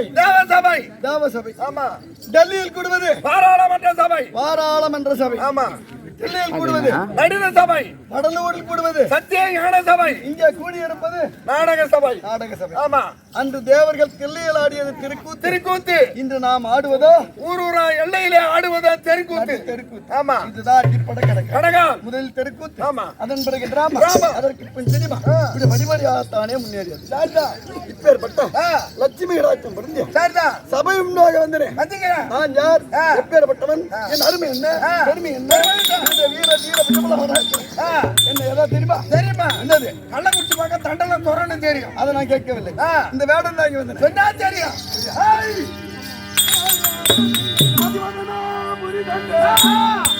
சபை. தேவ சபை தேவ சபை ஆமா. டெல்லியில் கூடுவது பாராளுமன்ற சபை. பாராளுமன்ற சபை. ஆமா. டெல்லியில் கூடுவது. நடின சபை. வடலூரில் கூடுவது. சத்திய ஞான சபை. இங்கே கூடியிருப்பது நாடக சபை. நாடக சபை. ஆமா. அன்று தேவர்கள் தில்லையில் ஆடியது திருக்கூத்து. திருக்கூத்து. இன்று நாம் ஆடுவதோ? ஊர் ஊரா எல்லையிலே ஆடுவது தெருக்கூத்து. தெருக்கூத்து. ஆமா. இதுதான் அடிப்படை கணக்கு. கடகம் முதலில் தெருக்கூத்து. ஆமா. அதன் பிறகு டிராமா. அதற்கு பின் சினிமா. இப்படி வடிவடியாகத்தானே முன்னேறியது. இப்பேற்பட்ட லட்சுமி கடாட்சம் புரிஞ்சு சரிதான் சபை உண்டாக வந்தனே நான் யார்? எப்பேற்பட்டவன்? என் அருமை என்ன? பெருமை என்ன? இந்த வீர வீர விடமலவனாக என்ன ஏதாவது தெரியுமா தெரியுமா என்னது கள்ளக்குறிச்சி பக்கம் தண்டலம் துறன்னு தெரியும் அதை நான் கேட்கவில்லை. இந்த வேடம் தான் இங்க வந்தேன் சொன்னா தெரியும் ஏய்! டேய்.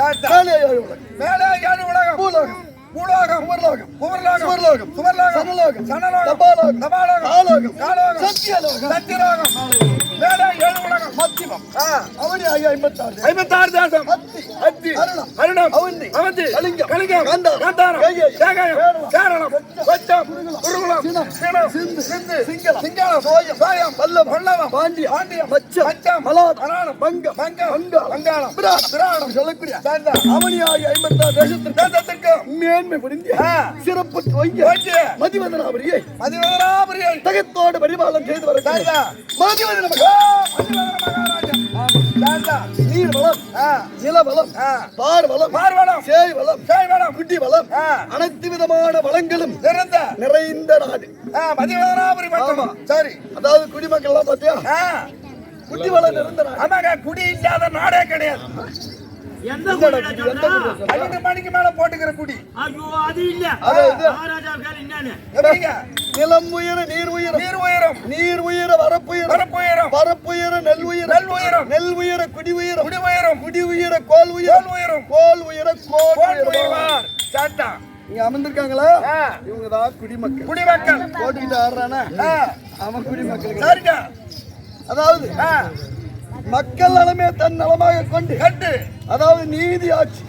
மேலே ஏழு உலகம். பூலோகம். பூலோகம். சுவர்லோகம். புவர்லோகம் சுவர்லோகம். சுவர்லோகம். சனலோகம். சனலோகம். தபாலோகம். தபாலோகம். காலோகம். காலோகம். சத்தியலோகம். சத்தியலோகம். மேலே ஏழு உலகம். மத்தியமம். அவனே ஐம்பத்தாறு ஐம்பத்தாறு தேசம். மத்தி அத்தி அருணம், அவந்தி, அவந்தி கலிங்கம், கலிங்கம் காந்தாரம், கேகயம் கேரளம், கொச்சம் குருகுலம் சினம், சிந்து, சிந்து சிங்களம், சிங்களம் சோயம், சோயம் பல்லவம், பல்லவம் பாண்டியம், பாண்டியம் மச்சம், மச்சம் மலாத், மலானம் வங்கம், வங்கம் வங்காளம், வங்காளம் பிராணம், பிராணம் சொல்லக்கூடிய சரிதான் அவனி ஆகிய ஐம்பத்தாறு தேசத்திற்கு தேசத்திற்கு. மேன்மை புரிந்து ஆ. சிறப்பு துவங்கி மதிவதனாபரியை மதிவதனாபுரியை. தகத்தோடு பரிபாலம் செய்து வர சரிதான் மதிவதன மகாராஜா. நீர் வளம் ஆ நில வளம் ஆ பார் வளம் பார்வனம் சேய் வளம் சேவனம் குட்டி வளம் அனைத்து விதமான வளங்களும் நிறந்த நிறைந்த நாடு. மதிவதனாபுரி மட்டும். சரி. அதாவது குடிமக்கள் எல்லாம் பாத்தியா ஆ. குட்டி வளம் நிறைந்த நாடு. ஆமாங்க குடி இல்லாத நாடே கிடையாது. எந்த? பன்னெண்டு மணிக்கு மேல போட்டுக்கிற குடி. ஐயோ, அது இல்ல. என்னன்னு நிலம் உயர நீர் உயர. நீர் உயரம். நீர் உயர வரப்புயர பரப்பு உயரம். பரப்புயர நெல் உயர. நெல் உயரம். நெல் உயர குடி உயர குடி உயரம். குடி உயர கோல் உயர. உயரம். கோல் உயர கோல் கோல் உயர உயர்வார். சாட்டா இங்க அமர்ந்திருக்காங்களா? ஆ. இவங்க தான் குடிமக்கள். குடிமக்கள் போட்டுக்கிட்டு ஆடுறானா? அவன் குடிமக்கள். சரிங்க அதாவது மக்கள் நலமே தன் நலமாக கொண்டு கட்டு அதாவது நீதி ஆட்சி.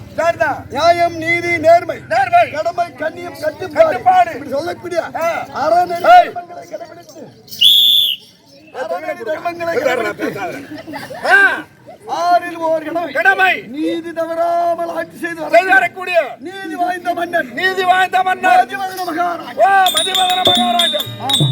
நியாயம் நீதி நேர்மை. நேர்மை. கடமை கண்ணியம் கட்டுப்பாடு. சொல்லக்கூடிய ஆ, ஆறில் ஓர் கடமை. நீதி தவறாமல் ஆட்சி செய்து வர செய்து வரக்கூடிய நீதி வாய்ந்த மன்னன். நீதி வாய்ந்த மன்னர் ராஜவர்ம மகாராஜா மதிவதன மகாராஜா ஆமா.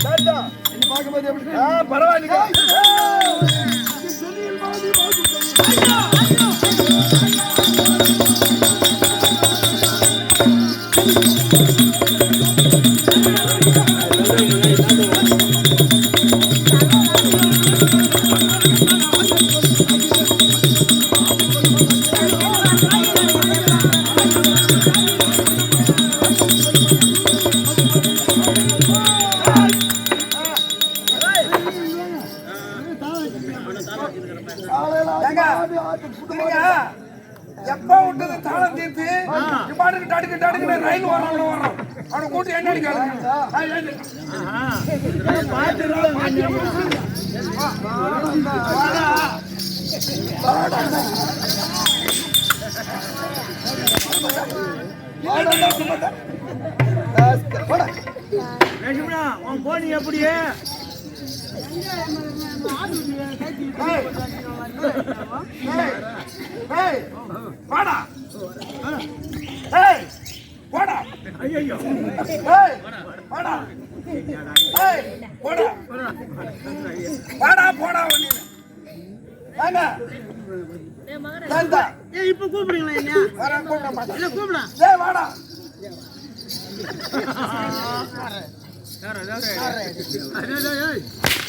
தாளம் தீர்த்து இப்பாட்டுக்கு தடுக்கு தடுக்கு ரயில் வரோம் வரோம் அவனை கூட்டி என்ன அடிக்காது ராஸ்கல். போடா. லட்சுமணா உன் போனி எப்படி வாடா ஐயோ ஏய், வாடா. ஏய், போடா. வாடா, போடா வண்டியில. வாங்க. வந்தா. ஏய் இப்ப கூப்பிடுங்களா என்ன வரேன், கூப்பிட மாட்டேன். இல்ல கூப்பிடா ஏய், வாடா. ஏய், ரமையா, எல்லாம் வண்டிதான். இன்னொரு ஐட்டம் கூப்பிடா வாடா, வாடா. சரிங்க. ஏய், ஓ,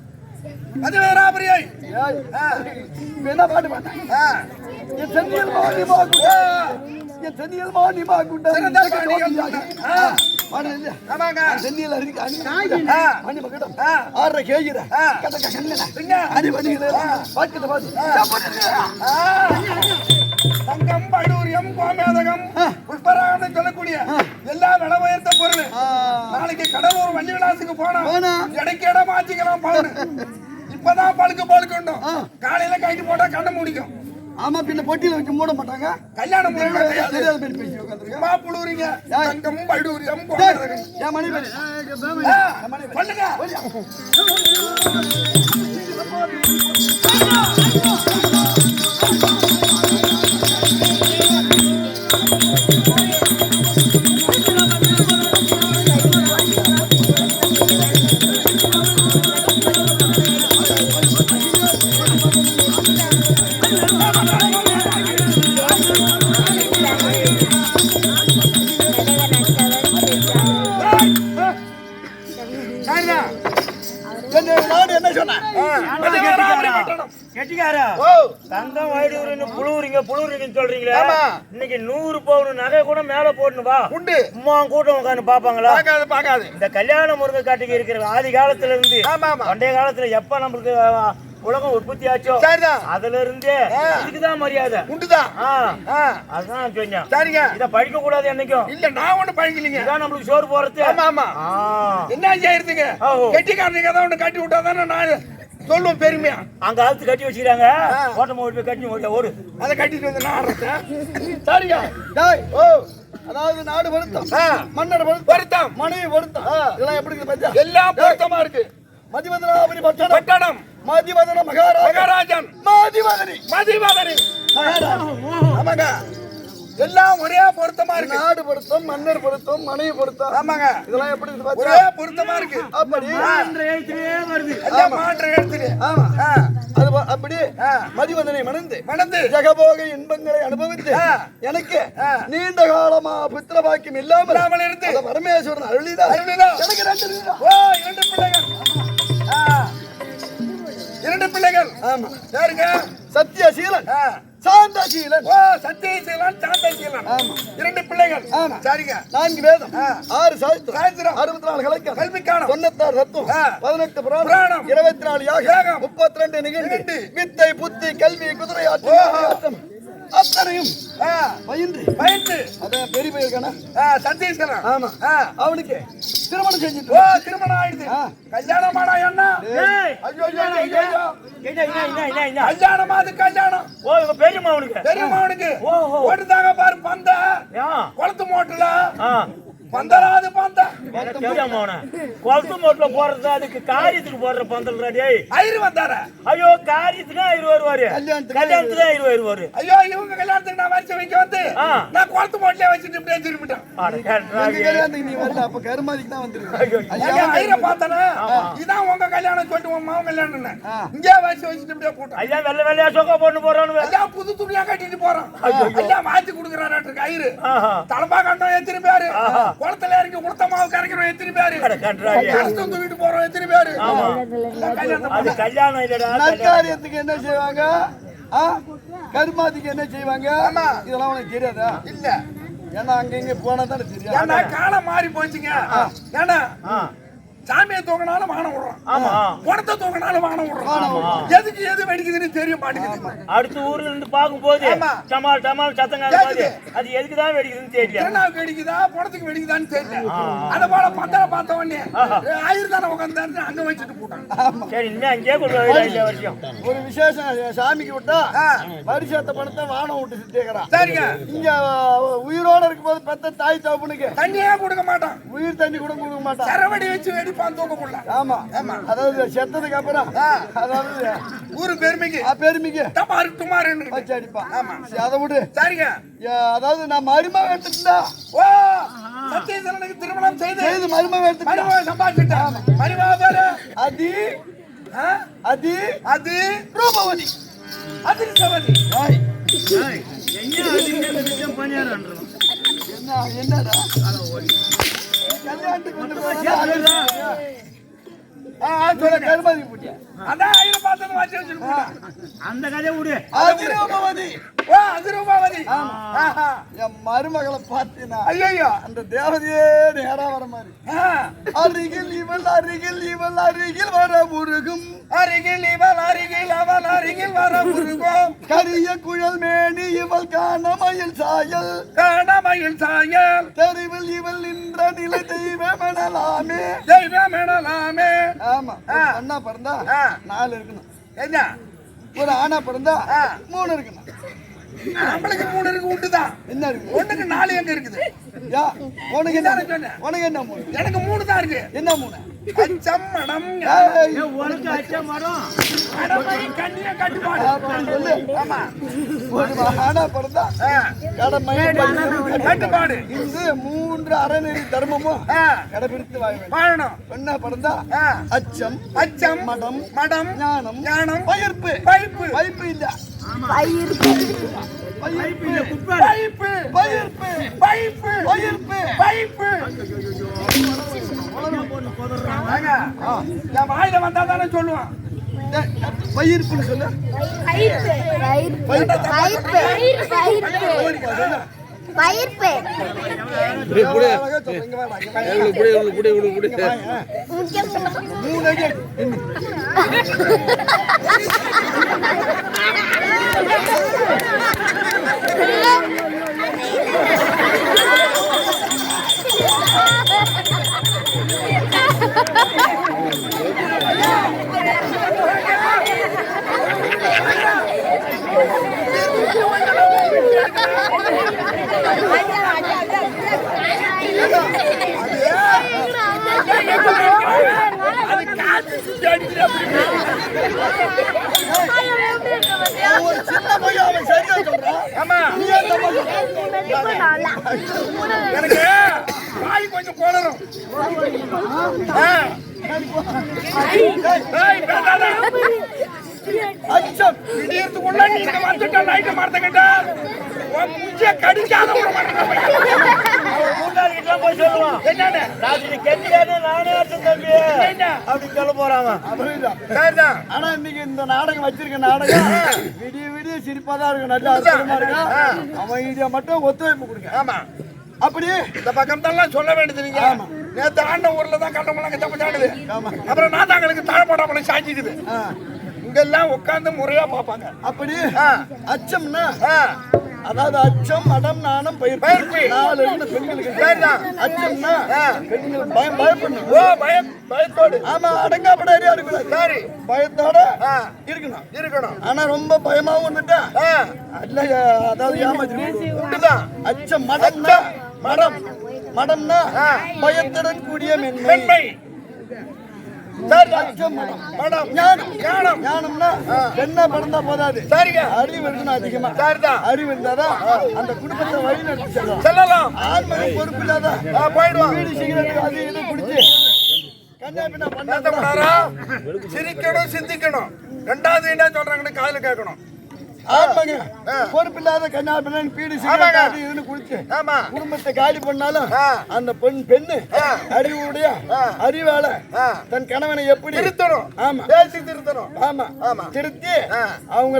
இப்ப என்ன பாட்டு பாட்டேன். என் சென்னியல் மாணி மாகுண்டா. என் சென்னியல் மாணி மாகுண்டா. சென்னியல் அருகே அணி ஆ, மணி மகுடம் ஆ. ஆறரை கேஜிர ஆ. கதக்க கண்ணன பின்ன. அடி வடிகளே பாக்கத்தை பாத்து. தங்கம் படூரியம் கோமேதகம் புஷ்பராகம்னு சொல்லக்கூடிய எல்லா விலை உயர்த்த பொருள் நாளைக்கு கடலூர் வள்ளி விலாசுக்கு போனா. இடைக்கு இடம் மாத்திக்கலாம் பவுன் இப்பதான் பழுக்கு பழுக்கணும். காலையில கைட்டு போட்டா கண்ணு முடிக்கும் ஆமா பின்ன பொட்டியில வச்சு மூட மாட்டாங்க கல்யாணம் பேர் புழுவுறீங்க தங்கம் கோமேதகம் என் மணி பேர் சொல்லுங்க உட்காந்து பாப்பாங்களா பார்க்காது பார்க்காது. இந்த கல்யாண முருங்கை காட்டுக்கு இருக்கிற ஆதி காலத்துல இருந்து பண்டைய காலத்துல எப்ப நம்மளுக்கு உலகம் உற்பத்தி ஆச்சோ? சரிதான். அதுல இருந்தே. இதுக்குதான் மரியாதை. உண்டுதான். அதுதான் சொன்னேன். சரிங்க. இத படிக்க கூடாது என்னைக்கும். இல்ல நான் ஒண்ணு பழகலைங்க இதான் நம்மளுக்கு சோறு போறது ஆமா ஆமா. என்ன செய்யறதுங்க. கெட்டிக்காரனுக்கு ஏதாவது ஒண்ணு கட்டி விட்டா தானே நான் சொல்லுவேன் பெருமையா? அங்க அழுத்து கட்டி வச்சுக்கிறாங்க. ஓட்டம் போய் கட்டி ஓட்ட ஓடு. அதை கட்டிட்டு வந்து நான் சரிங்க. டேய் ஓ. அதாவது நாடு வருத்தம். மன்னர் வருத்தம். மனைவி வருத்தம். இதெல்லாம் எப்படி பத்தியா எல்லாம் பொருத்தமா இருக்கு. மதிவதனாபுரி பட்டணம். பட்டணம். மதிவதன மகாராஜா மகாராஜன். மதிவதனி. மகாராஜா ஆமாங்க. எல்லாம் ஒரே பொருத்தமா இருக்கு. நாடு பொருத்தம் மன்னர் பொருத்தம் மனைவி பொருத்தம். ஆமாங்க. இதெல்லாம் எப்படி ஒரே பொருத்தமா இருக்கு. அப்படி. என்ற எழுத்துலயே வருது. எல்லாம் மாற்ற எடுத்துரு ஆமா. அது அப்படி. மதிவதனை மணந்து மணந்து. ஜெகபோக இன்பங்களை அனுபவித்து. எனக்கு. நீண்ட காலமா புத்திர பாக்கியம் இல்லாமல் இல்லாமல் இருந்து. பரமேஸ்வரன் அருளிதான் அருளிதான். எனக்கு ரெண்டு இருந்தா. ஓ இரண்டு பிள்ளைகள். இரண்டு பிள்ளைகள். ஆமா. யாருங்க? சத்யசீலன் ஆ, சாந்தசீலன் ஓ சத்தியசீலன் சாந்தசீலன் ஆமா இரண்டு பிள்ளைகள் ஆமா. சரிங்க நான்கு வேதம். ஆறு சாஸ்திரம் சாஸ்திரம். அறுபத்தி நாலு கலக்கம் கல்விக்கானம் தொண்ணூத்தாறு தத்துவம். பதினெட்டு புராணம். இருபத்தி நாலு யாகம். முப்பத்தி ரெண்டு நிகழ்ச்சி. வித்தை புத்தி கல்வி குதிரை. ஆட்டம் அத்தனையும். பயின்று. பயிற்று அதான் பெரிய பயிர்கான ஆ, சத்தீஸ்வரன் ஆமா. அவனுக்கு திருமணம் செஞ்சுட்டு ஓ திருமணம் ஆயிடுச்சு ஆ. கல்யாணமாடா என்ன? ஏய், ஐயோ ஐயோ ஐயோ, ஐயோ. என்ன, என்ன, என்ன, என்ன, என்ன? கல்யாணம் அது கல்யாணம்? ஓ இவங்க பெரியம்மா அவனுக்கு. தெரியுமா அவனுக்கு. ஓஹோ. ஓட்டுதாங்க பாரு பந்த? குளத்து மோட்டுல. பந்தராது பந்த எனக்கு தெரியாம அவனை. குளத்து மோட்டுல போடுறது அதுக்கு காரியத்துக்கு போடுற பந்தல் டேய். ஐயரு வந்தார? ஐயோ காரியத்துக்கு ஐயரு வருவாரு. கல்யாணத்துக்கு கல்யாணத்துக்கு ஐயரு வருவாரு. ஐயோ இவங்க கல்யாணத்துக்கு நான் வச்சு வைக்க வந்து. நான் குளத்து மோட்டிலே வச்சுட்டு இப்படியே திரும்பிட்டேன். கல்யாணத்துக்கு நீ வரல அப்ப கருமாதிக்கு தான் வந்திருக்கு ஐயோ, பார்த்தனா? இதான் உங்க கல்யாணம் சொல்லிட்டு உன் மாவன் கல்யாணம். இங்கே வச்சு வச்சுட்டு இப்படியே கூட்டம். ஐயா வெள்ளை வெள்ளையா சொக்கா போட்டு போறானு ஐயா புது துணியா கட்டிட்டு போறான். ஐயோ. மாத்தி கொடுக்குறாரு ஐயரு. ஆஹா. தலப்பா கண்டம் எத்தனை பேரு ஆஹா. குளத்துல இறங்கி உளுத்த மாவு கரைக்கிறோம் எத்தனை பேரு. கஷ்டம் தூக்கிட்டு போறோம் எத்தனை பேரு. நற்காரியத்துக்கு என்ன செய்வாங்க? கருமாதிக்கு என்ன செய்வாங்க. இதெல்லாம் உனக்கு தெரியாதா? இல்ல. ஏன்னா அங்க இங்க போனா தானே தெரியும். ஏன்னா காலம் மாறி போச்சுங்க. ஏன்னா சாமியை தூக்கினாலும் வானம் விடுறோம். ஆமா. குணத்தை தூக்கினாலும் வானம் விடுறோம். எதுக்கு எது வெடிக்குதுன்னு தெரிய மாட்டேங்குது அடுத்த ஊர்ல இருந்து பாக்கும்போது ஆமா. டமால் டமால் சத்தம் அது எதுக்கு தான் வெடிக்குதுன்னு தெரியல. திருநாவுக்கு வெடிக்குதா குணத்துக்கு வெடிக்குதான்னு தெரியல. அத போல பந்தல பார்த்த உடனே. ஆயிரம் தானே உட்காந்து அங்க வச்சுட்டு போட்டாங்க. சரி இனிமே அங்கேயே கொண்டு போய் ஒரு விசேஷம் சாமிக்கு விட்டா. வருஷத்தை பணத்தை வானம் விட்டு சுத்தேக்கிறான் சரிங்க. இங்க உயிரோட இருக்கும் போது பெத்த தாய் தகப்பனுக்கு தண்ணியே கொடுக்க மாட்டான். உயிர் தண்ணி கூட கொடுக்க மாட்டான். சரவடி வச்சு வெடிப்பான் தூக்கக்குள்ள ஆமா. ஆமா அதாவது செத்ததுக்கு அப்புறம் அதாவது ஊரு பெருமைக்கு. பெருமைக்கு. டமாரு டுமாருன்னு வச்சு அடிப்பான் ஆமா. அதை விடு. சரிங்க. அதாவது நான் மருமக எடுத்துட்டா ஓ சத்யசரனுக்கு திருமணம் செய்து செய்து மருமக எடுத்துட்டா மருமக சம்பாதிச்சுட்டான் மருமக பேரு? அதி. ஆ? அதி. அது. ரூபவதி. பண்ணியாரன்றோம் என்ன என்னடா? அந்த கதையை விடு. ஓ அதிரூபாவதி. என் மருமகளை பார்த்தீங்கன்னா ஐயையோ. அந்த தேவதையே நேரா வர மாதிரி. அருகில் இவள் அருகில் இவள் அருகில் வர முருகும். அருகில் இவள் அருகில் அவள் அருகில் கரிய குழல் மேனி இவள் காண மயில் சாயல். காணமையில் சாயல். தெருவில் இவள் நின்ற நிலை தெய்வம் எனலாமே தெய்வம் எனலாமே ஆமா அண்ணா பிறந்தா. நாலு இருக்கணும். என்ன? ஒரு ஆணா பிறந்தா. மூணு இருக்கணும். நம்மளுக்கு மூணு இருக்கு உண்டுதான் என்ன இருக்கு? ஒண்ணுக்கு நாலு எங்க இருக்குது? யா உனக்கு என்ன. உனக்கு என்ன மூணு? எனக்கு மூணு தான் இருக்கு. என்ன மூணு? அச்சம் மடம் உனக்கு கண்ணிய கட்டுப்பாடு. சொல்லு. ஆமா. ஒரு ஆணா பிறந்தா ஆ. கடமை கட்டுப்பாடு. இது மூன்று அறநெறி தர்மமும். கடைபிடித்து வாழணும். பெண்ணா பிறந்தா. அச்சம் அச்சம் மடம் மடம் ஞானம் ஞானம் பயிர்ப்பு. பைப்பு பயிர்ப்பு இல்ல. பயிர்ப்பு பயிர்ப்பு பைப்பு பயிர்ப்பு பைப்பு வாங்க. என் வாயில வந்தா தானே சொல்லுவான் பயிர்ப்புன்னு சொல்லு பயிர்ப்பு பயிர்ப்பு பயிர்ப்பு பயிர்ப்பு முக்கியம் மூணு அச்சம். விடியறதுக்குள்ள நீ இங்க வந்துட்ட நைட்டு மறந்துக்கிட்ட உன் மூஞ்சிய கடிக்காத மாட்டேன் கூட்டாளிகிட்ட போய் சொல்லுவான். என்னன்னு? கெட்டியானே நானே அர்த்தம் தம்பி. என்ன? அப்படின்னு சொல்ல போறாங்க அப்படிதான் சரிதான் ஆனா இன்னைக்கு இந்த நாடகம் வச்சிருக்க நாடகம் விடிய விடிய சிரிப்பா தான் இருக்கும். நல்ல அற்புதமா இருக்கும். அவன் இதை மட்டும் ஒத்துழைப்பு கொடுங்க. ஆமா. அப்படி? இந்த பக்கம் தான் சொல்ல வேண்டியது நீங்க. நேத்து ஆண்ட ஊர்ல தான் கண்டவங்களாம் கத்த பண்ணாடுது அப்புறம் நாத்தாங்களுக்கு தாழ போடாமல சாஞ்சிக்குது. இங்கெல்லாம் உட்கார்ந்து முறையா பார்ப்பாங்க. அப்படி. அச்சம்னா? அதாவது அச்சம் மடம் நாணம் பயிர் பயிர்ப்பு. நாலு இருந்து பெண்களுக்கு. சரிதான். அச்சம்னா. பெண்கள் பயம் பயப்படணும். ஓ பயம் பயத்தோடு. ஆமா அடங்காப்படாரியா இருக்கக்கூடாது. சரி. பயத்தோட இருக்கணும். இருக்கணும். ஆனா ரொம்ப பயமாவும் வந்துட்டா. ஆ, அல்ல அதாவது உண்டுதான் அச்சம் மடம்னா மடம் மடம்னா பயத்துடன் கூடிய மென்மை. பெண்ணா பிறந்தா போதாது. அறிவு இருக்கணும் அதிகமா. அறிவு இருந்தாதான் அந்த குடும்பத்தை வழி நடத்தி செல்லலாம். ஆண்மனை பொறுப்பு இல்லாத போயிடுவான் வீடு சிகரெட் அது இது குடிச்சு? சிரிக்கணும் சிந்திக்கணும். ரெண்டாவது என்ன சொல்றாங்கன்னு காதுல கேட்கணும். ஆமாங்க. பொறுப்பு இல்லாத கண்ணா பின்ன பீடி. அது இதுன்னு குடிச்சு ஆமா. குடும்பத்தை காலி பண்ணாலும். அந்த பெண் பெண்ணு அறிவுடைய அறிவால. தன் கணவனை எப்படி திருத்தணும். ஆமா. பேசி திருத்தணும். ஆமா. ஆமா. திருத்தி. அவங்கள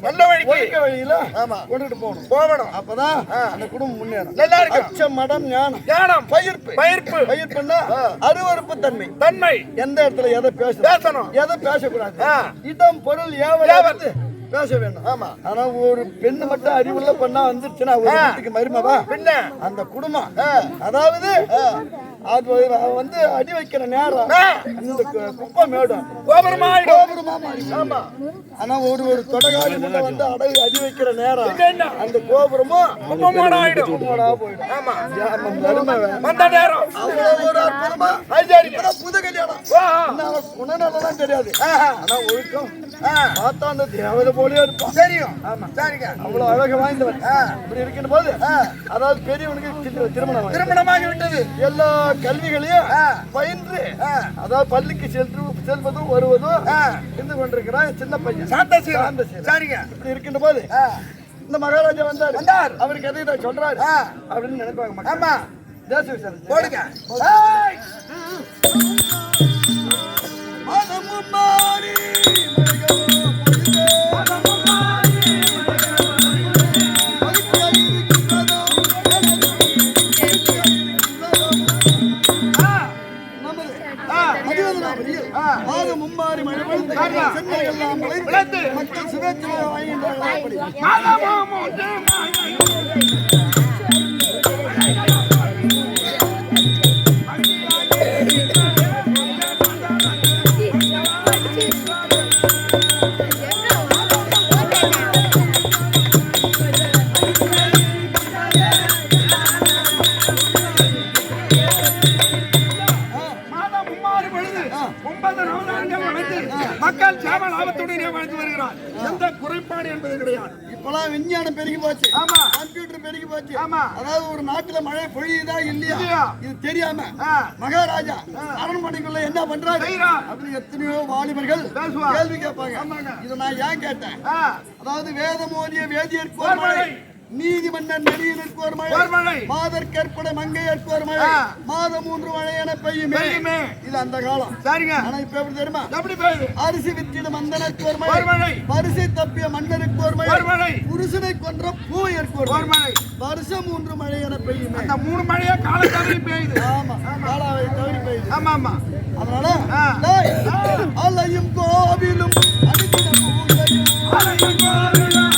நல்ல வழிக்கு. ஒழுக்க வழியில ஆமா. கொண்டுட்டு போகணும். போகணும். அப்பதான் அந்த குடும்பம் முன்னேறும். நல்லா. அச்சம் மடம் ஞானம். ஞானம். பயிர்ப்பு. பயிர்ப்பு. பயிர்ப்புன்னா அருவருப்பு தன்மை. தன்மை. எந்த இடத்துல எதை பேசணும்? பேசணும். எதை பேசக்கூடாது. இடம் பொருள் ஏவல். பேச வேண்டும் ஆமா. ஆனா ஒரு பெண்ணு மட்டும் அறிவுள்ள பண்ணா வந்துருச்சுன்னா ஒரு. வீட்டுக்கு மருமவா? பின்ன அந்த குடும்பம். அதாவது அது வந்து அடி வைக்கிற நேரம். இந்த குப்பை மேடும். கோபுரமா ஆயிடும் கோபுரமா மாறிடும். ஆமா. ஆனா ஒரு ஒரு தொடகாலி முன்ன வந்து அடை அடி வைக்கிற நேரம்? அந்த கோபுரமும் கும்பமோட ஆயிடும் குப்பமோடா போயிடும். ஆமா. வேணும். வந்த நேரம். ஒரு அற்புதமா புது கல்யாணம். குணநலம் தெரியாது. ஆனா ஒழுக்கம். பார்த்தா அந்த தேவதை போலயே இருப்பான். தெரியும். ஆமா. சரிங்க. அவ்வளவு அழகு வாய்ந்தவன். இப்படி இருக்கின்ற போது அதாவது பெரியவனுக்கு திரு- திருமணம். திருமணமாகி விட்டது எல்லா கல்விகளையும். பயின்று. அதாவது பள்ளிக்கு சென்று செல்வதும் வருவதும். இருந்து கொண்டிருக்கிறான் சின்ன பையன். சரிங்க இப்படி இருக்கின்ற போது இந்த மகாராஜா வந்தார் வந்தார். அவருக்கு எதை இதை சொல்றாரு. அப்படின்னு நினைப்பாங்க. ஆமா தேச விசாரம் போடுங்க மனமும் மாறி மக்கள் சுபேட்சையை கேள்வி கேட்பாங்க. இதை நான் ஏன் கேட்டேன்? அதாவது வேதமோதிய வேதியற்கு ஒரு நீதிமன்னர் நெறியனுக்கு ஒரு மழை. மாதர் கற்பட மங்கையற்கு ஒரு மழை. மாதம் மூன்று மழை என பெய்யுமே. இது அந்த காலம். சரிங்க. ஆனா இப்ப எப்படி தெரியுமா? எப்படி பெய்யுது? அரிசி வித்திடும் மந்தனுக்கு ஒரு மழை. வரிசை தப்பிய மன்னருக்கு ஒரு மழை. புருஷனை கொன்ற பூவையருக்கு ஒரு மழை. வருஷம் மூன்று மழை என பெய்யுமே அந்த மூணு மழையா கால தவறி பெய்யுது. ஆமா. காலாவை தவறி பெய்யுது. ஆமா ஆமா. அதனால அலையும் கோவிலும் கோவிலும் அலையும் கோவிலும்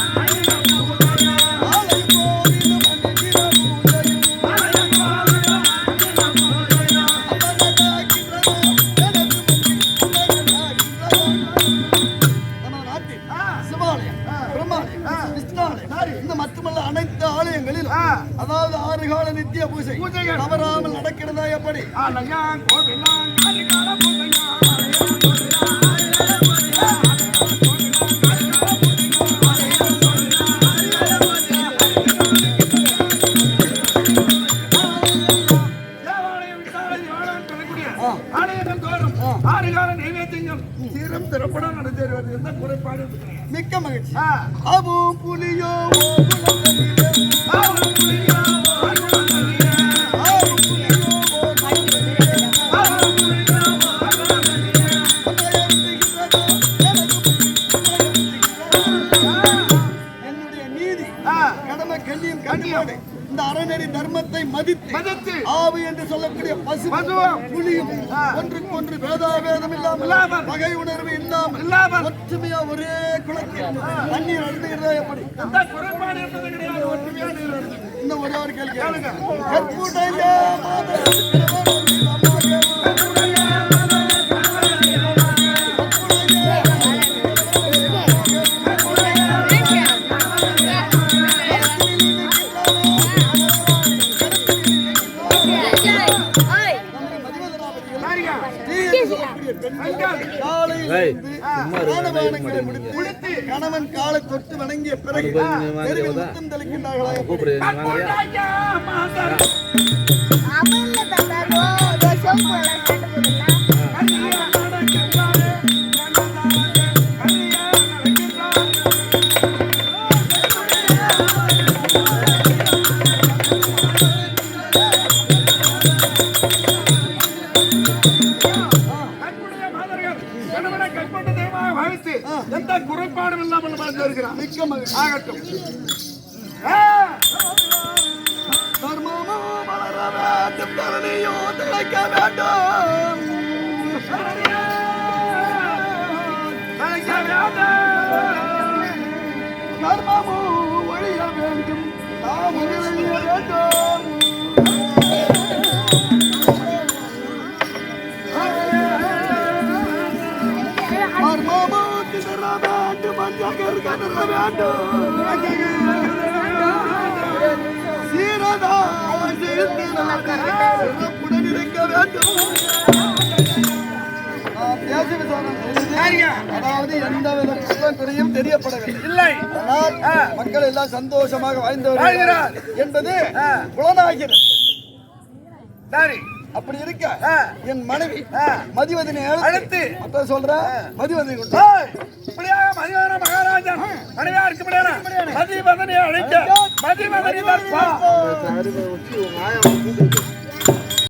நடந்து வருவது எந்த குறைபாடு கிடையாது. மிக்க மகிழ்ச்சி. ஆ. அபு புலியோ பிறகு தெருவில் எந்த குறைபாடும் இல்லாமல் வாழ்ந்து வருகிறார் மிக்க மகிழ்ச்சி. ஆகட்டும்! தர்மமோ வளர வேண்டும் தரணியோ திளைக்க வேண்டும். அழைக்க வேண்டாம். தர்மமோ ஒழிய வேண்டும். நாம் ஒழிய வேண்டும். சிறப்புடன் இருக்க வேண்டும் அதாவது எந்தவித குற்றம் குறையும் தெரியப்படவில்லை இல்லை ஆனால் மக்கள் எல்லாம் சந்தோஷமாக வாய்ந்தவர் என்பது புலனாகிறது சரி அப்படி இருக்க. என் மனைவி. மதிவதனை அழுத்து. அப்ப சொல்ற மதிவதனை இப்படியாக மதிவான மகாராஜன் மனைவியா இருக்க முடியாது மதிவதனை அழைக்க. மதிவதனை